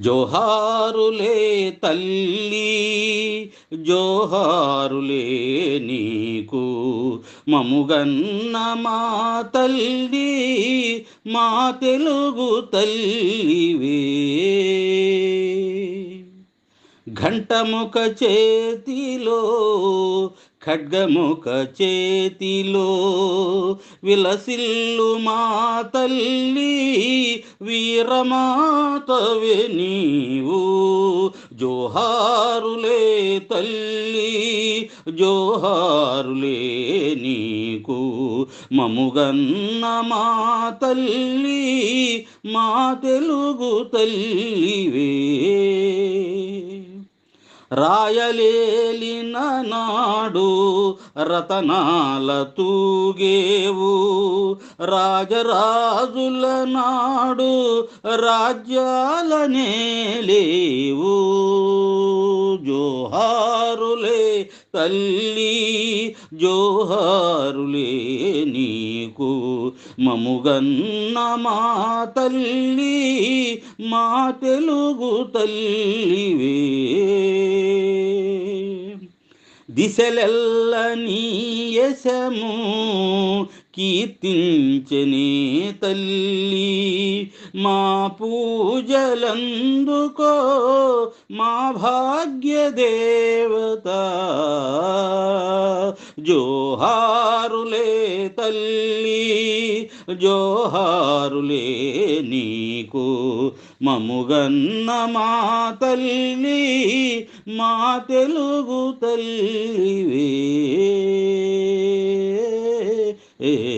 జోహారులే తల్లి జోహారులే నీకు. మముగన్న మా తల్లి మా తెలుగు తల్లివే. ఘంటముఖ చేతిలో ఖడ్గముఖ చేతిలో విలసిల్లు మా తల్లి వీరమాతవే నీవు. జోహారులే తల్లి జోహారులే నీకు. మముగన్న మా తల్లి మా తెలుగు తల్లివే. రాయలేలిన నాడు రతనాల తూగేవు. రాజరాజుల నాడు రాజ్యాలనే లేవు. జోహారులే తల్లి జోహారులే నీకు. మముగన్న మా తల్లి మా తెలుగు తల్లివే. దిశలెల్ల నీయశము కీర్తించనే తల్లి. మా పూజలందుకో మా భాగ్య దేవత జోహారులే తల్లి. జోహారులే నీకు. మముగన్న మా తల్లి మా తెలుగు తల్లివే. ఏ